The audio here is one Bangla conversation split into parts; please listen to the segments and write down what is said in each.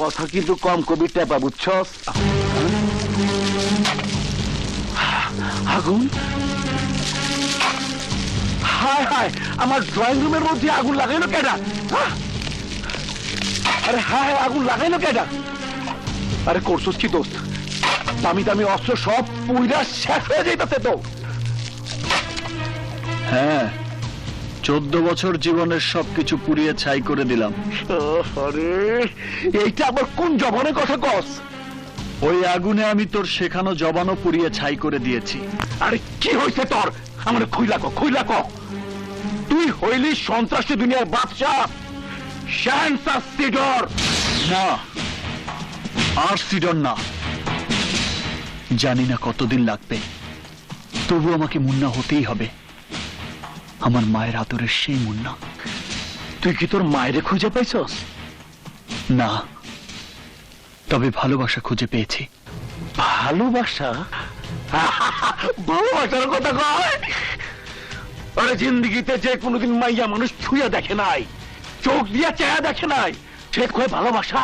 কথা কিন্তু কম কবি টেপা বুঝছস আগুন? হায় হায়, আমার ড্রয়িং রুমের মধ্যে আগুন লাগাইলো কেডা? হ্যাঁ? আরে হায় হায়, আগুন লাগাইলো কেডা? আরে করছস কি দোস্ত? দামি দামি অস্ত্র সব পুইরা শেষ হয়ে যাইতাছে তো। হ্যাঁ চোদ্দ বছর জীবনের সবকিছু পুড়িয়ে ছাই করে দিলাম। আরে এইটা আবার কোন জবানের কথা কস? ওই আগুনে আমি তোর শেখানো জবানও পুড়িয়ে ছাই করে দিয়েছি। আরে কি হয়েছে তোর? আমার খুইলা ক খুইলা ক। তুই হইলি সন্ত্রাসী দুনিয়ার বাদশাহ শ্যানসাস সিডর না আর সিডন না। জানি না কতদিন লাগবে তবু আমাকে মুন্না হতেই হবে। আমার মায়ের আদরের সেই মুন্না। তুই কি তোর মায়েরে খুঁজে পাইছস? না তবে ভালোবাসা খুঁজে পেয়েছি। ভালোবাসা? ভালোবাসার কথা কয়? আরে জিন্দিগিতে যে কোনোদিন মাইয়া মানুষ ছুঁয়া দেখে নাই চোখ দিয়া চেয়া দেখে নাই সে কয় ভালোবাসা?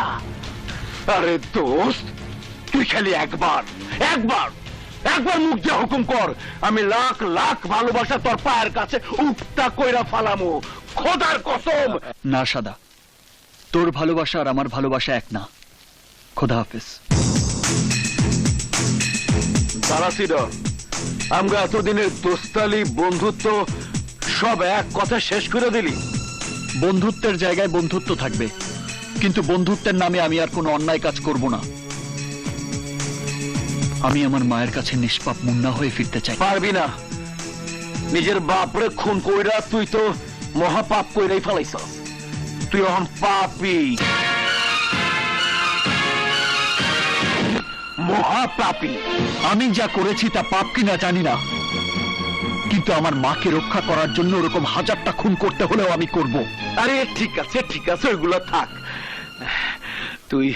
আরে দোস্ত তুই খালি একবার একবার। একবার মুখ দিয়ে হুকুম কর আমি লাখ লাখ ভালোবাসা তোর পায়ের কাছে উঠটা কইরা ফালামু। খোদার কসম। না সাদা। তোর ভালোবাসা আর আমার ভালোবাসা এক না। খোদা হাফেজ। দাঁড়া আমরা এতদিনের দোস্তালি বন্ধুত্ব সব এক কথা শেষ করে দিলি। বন্ধুত্বের জায়গায় বন্ধুত্ব থাকবে কিন্তু বন্ধুত্বের নামে আমি আর কোনো অন্যায় কাজ করব না। আমি আমার মায়ের কাছে নিষ্পাপ মুন্না হয়ে ফিরতে চাই। পারবি না। নিজের বাপরে খুন কইরা তুই তো মহাপাপ কইরাই ফেলাইছস। তুই এখন পাপি। মহাপাপী। আমি যা করেছি তা পাপ কিনা জানি না। কিন্তু আমার মাকে রক্ষা করার জন্য ওরকম হাজারটা খুন করতে হলেও আমি করব। আরে ঠিক আছে ঠিক আছে ওইগুলো থাক। তুই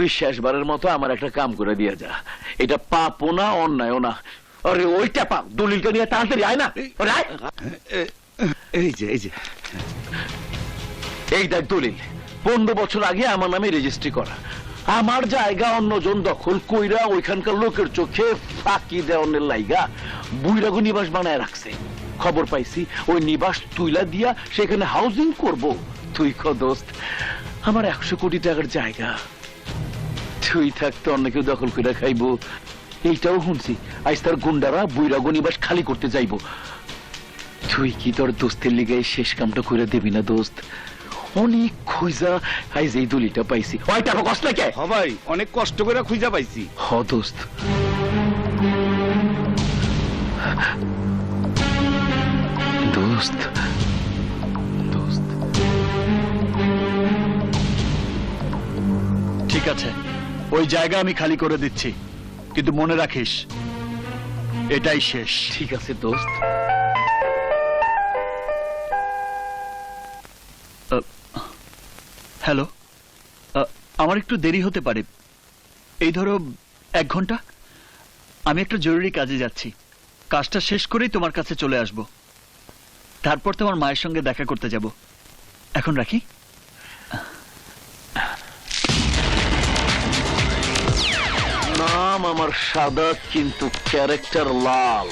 তুই শেষবারের মতো আমার একটা কাম করে দিয়ে যা। এটা পাপও না অন্যায়ও না। আরে ওইটা পাপ। দলিলটা নিয়ে তাড়াতাড়ি আয় না। আয়। এই যে এই যে। এই দেখ দলিল পনেরো বছর আগে আমার নামে রেজিস্ট্রি করা। আমার জায়গা অন্যজন দখল কইরা ওইখানকার লোকের চোখে ফাঁকি দেওয়ানের লাইগা বুইরাগো নিবাস বানায় রাখছে। খবর পাইছি ওই নিবাস তুইলা দিয়া সেখানে হাউজিং করব। তুই ক দোস্ত আমার একশো কোটি টাকার জায়গা। তুই থাকতে অন্য কেউ দখল করে খাইবো। এইটাও শুনছি। আজ তার গুন্ডারা বুইরাগো নিবাস খালি করতে যাইবো। তুই কি তোর দোস্তের লিগে এই শেষ কামটা করে দিবি না দোস্ত? অনেক খুঁজা আইজ এই দলিটা পাইছি। ওই টাকা কষ্ট কে হ ভাই অনেক কষ্ট করে খুঁজা পাইছি। হ দোস্ত। দোস্ত। দোস্ত। ঠিক আছে। ওই জায়গা আমি খালি করে দিচ্ছি। কিন্তু মনে রাখিস, এটাই শেষ। ঠিক আছে, দোস্ত। হ্যালো আমার একটু দেরি হতে পারে। এই ধরো, এক ঘণ্টা। আমি একটা জরুরি কাজে যাচ্ছি। কাজটা শেষ করেই তোমার কাছে চলে আসব। তারপর তোমার মায়ের সঙ্গে দেখা করতে যাব। এখন রাখি? নাম আমার সাদা কিন্তু ক্যারেক্টার লাল।